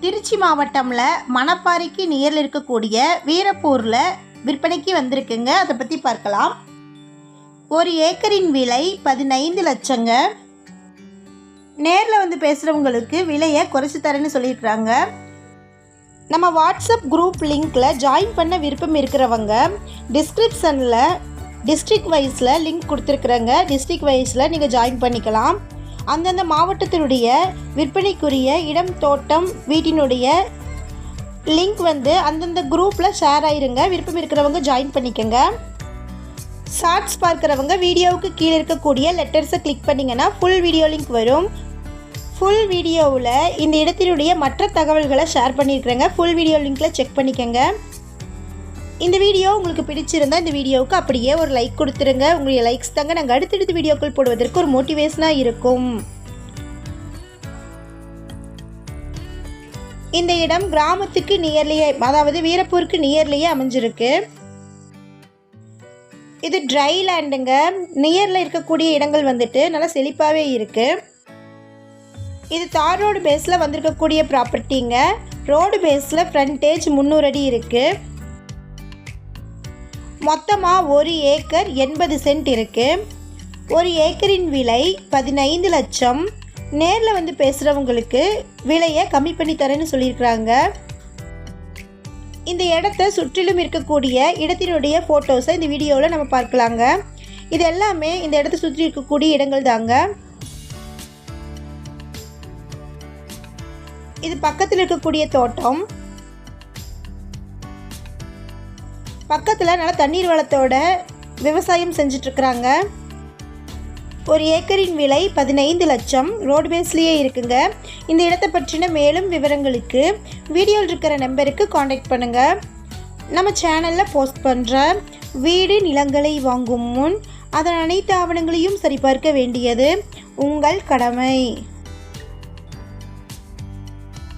திருச்சி மாவட்டம்ல மணப்பாறைக்கு நேரில் இருக்கக்கூடிய வீரப்பூரில் விற்பனைக்கு வந்திருக்குங்க. அதை பற்றி பார்க்கலாம். ஒரு ஏக்கரின் விலை பதினைந்து லட்சங்க. நேரில் வந்து பேசுகிறவங்களுக்கு விலையை குறைச்சி தரேன்னு சொல்லியிருக்கிறாங்க. நம்ம வாட்ஸ்அப் குரூப் லிங்க்கில் ஜாயின் பண்ண விருப்பம் இருக்கிறவங்க டிஸ்கிரிப்ஷனில் டிஸ்ட்ரிக்ட் வைஸில் லிங்க் கொடுத்துருக்குறேங்க. டிஸ்ட்ரிக்ட் வைஸில் நீங்கள் ஜாயின் பண்ணிக்கலாம். அந்தந்த மாவட்டத்தினுடைய விற்பனைக்குரிய இடம் தோட்டம் வீட்டினுடைய லிங்க் வந்து அந்தந்த குரூப்பில் ஷேர் ஆயிருங்க. விருப்பம் இருக்கிறவங்க ஜாயின் பண்ணிக்கோங்க. ஷார்ட்ஸ் பார்க்குறவங்க வீடியோவுக்கு கீழே இருக்கக்கூடிய லெட்டர்ஸை கிளிக் பண்ணிங்கன்னா ஃபுல் வீடியோ லிங்க் வரும். ஃபுல் வீடியோவில் இந்த இடத்தினுடைய மற்ற தகவல்களை ஷேர் பண்ணியிருக்கிறேங்க ஃபுல் வீடியோ லிங்க்கில் செக் பண்ணிக்கோங்க. இந்த வீடியோ உங்களுக்கு பிடிச்சிருந்தா இந்த வீடியோவுக்கு அப்படியே ஒரு லைக் கொடுத்துருங்க. உங்களுடைய லைக்ஸ் தாங்க. நாங்கள் அடுத்தடுத்து வீடியோக்கள் போடுவதற்கு ஒரு மோட்டிவேஷனாக இருக்கும். இந்த இடம் கிராமத்துக்கு நியர்லியே அதாவது வீரப்பூருக்கு நியர்லியே அமைஞ்சிருக்கு. இது ட்ரை லேண்டுங்க நியரில் இருக்கக்கூடிய இடங்கள் வந்துட்டு நல்லா செழிப்பாகவே இருக்குது இது தார் ரோடு பேஸில் வந்திருக்கக்கூடிய ப்ராப்பர்ட்டிங்க ரோடு பேஸில் ஃப்ரண்டேஜ் முந்நூறு அடி இருக்குது மொத்தமாக ஒரு ஏக்கர் எண்பது சென்ட் இருக்குது ஒரு ஏக்கரின் விலை பதினைந்து லட்சம். நேரில் வந்து பேசுகிறவங்களுக்கு விலையை கம்மி பண்ணி தரேன்னு சொல்லியிருக்கிறாங்க. இந்த இடத்த சுற்றிலும் இருக்கக்கூடிய இடத்தினுடைய ஃபோட்டோஸை இந்த வீடியோவில் நம்ம பார்க்கலாங்க. இது எல்லாமே இந்த இடத்த சுற்றி இருக்கக்கூடிய இடங்கள் தாங்க. இது பக்கத்தில் இருக்கக்கூடிய தோட்டம். பக்கத்தில் நல்லா தண்ணீர் வளத்தோட விவசாயம் செஞ்சிட்ருக்குறாங்க. ஒரு ஏக்கரின் விலை பதினைந்து லட்சம். ரோடு பேஸ்லேயே இருக்குங்க. இந்த இடத்தை பற்றின மேலும் விவரங்களுக்கு வீடியோவில் இருக்கிற நம்பருக்கு காண்டாக்ட் பண்ணுங்கள் நம்ம சேனலில் போஸ்ட் பண்ணுற வீடு நிலங்களை வாங்கும் முன் அதன் அனைத்து ஆவணங்களையும் சரிபார்க்க வேண்டியது உங்கள் கடமை.